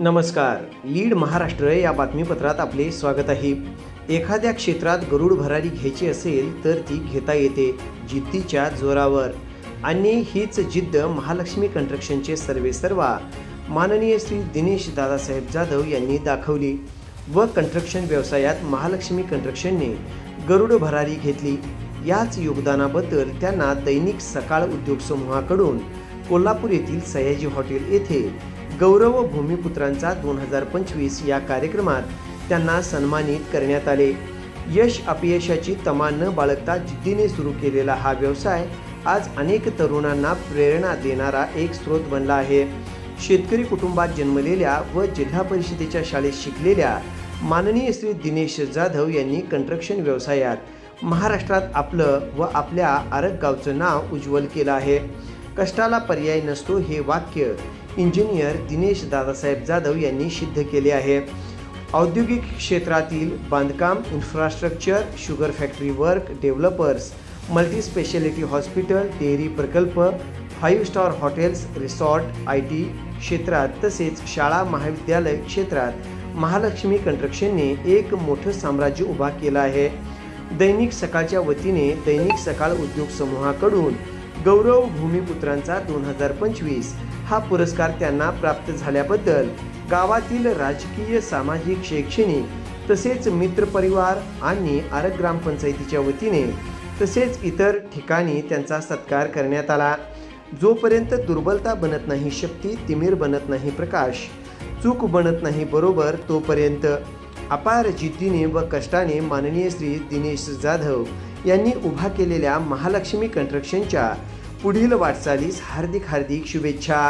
नमस्कार. लीड महाराष्ट्र या बातमीपत्रात आपले स्वागत आहे. एखाद्या क्षेत्रात गरुड भरारी घ्यायची असेल तर ती घेता येते जिद्दीच्या जोरावर. आणि हीच जिद्द महालक्ष्मी कन्स्ट्रक्शनचे सर्वे सर्वा. माननीय श्री दिनेश दादासाहेब जाधव यांनी दाखवली. व कन्स्ट्रक्शन व्यवसायात महालक्ष्मी कन्स्ट्रक्शनने गरुड भरारी घेतली. याच योगदानाबद्दल त्यांना दैनिक सकाळ उद्योग समूहाकडून कोल्हापूर येथील सयाजी हॉटेल येथे गौरव भूमिपुत्रांचा दोन हजार पंचवीस या कार्यक्रमात त्यांना सन्मानित करण्यात आले. यश अपयशाची तमा न बाळगता जिद्दीने सुरू केलेला हा व्यवसाय आज अनेक तरुणांना प्रेरणा देणारा एक स्रोत बनला आहे. शेतकरी कुटुंबात जन्मलेल्या व जिल्हा परिषदेच्या शाळेत शिकलेल्या माननीय श्री दिनेश जाधव यांनी कंस्ट्रक्शन व्यवसायात महाराष्ट्रात आपलं व आपल्या आरग गावचं नाव उज्ज्वल केलं आहे. कष्टाला पर्याय नसतो हे वाक्य इंजिनियर दिनेश दादासाहेब जाधव यांनी सिद्ध केले आहे. औद्योगिक क्षेत्रातील बांधकाम infrastructure sugar factory work developers multi speciality hospital dairy प्रकल्प five star hotels resort I T क्षेत्रात तसेच शाळा महाविद्यालय क्षेत्रात महालक्ष्मी कंस्ट्रक्शनने एक मोठं साम्राज्य उभा केलं आहे. दैनिक सकाळच्या वतीने दैनिक सकाळ उद्योग समूहाकडून गौरव भूमिपुत्रांचा दोन हजार पंचवीस हा पुरस्कार त्यांना प्राप्त झाल्याबद्दल गावातील राजकीय सामाजिक शैक्षणिक तसेच मित्रपरिवार आणि आरग ग्रामपंचायतीच्या वतीने तसेच इतर ठिकाणी त्यांचा सत्कार करण्यात आला. जोपर्यंत दुर्बलता बनत नाही शक्ती तिमीर बनत नाही प्रकाश चूक बनत नाही बरोबर तोपर्यंत अपार जिद्दीने व कष्टाने माननीय श्री दिनेश जाधव यांनी उभा केलेल्या महालक्ष्मी कन्स्ट्रक्शनच्या पुढील वाटचालीस हार्दिक हार्दिक शुभेच्छा.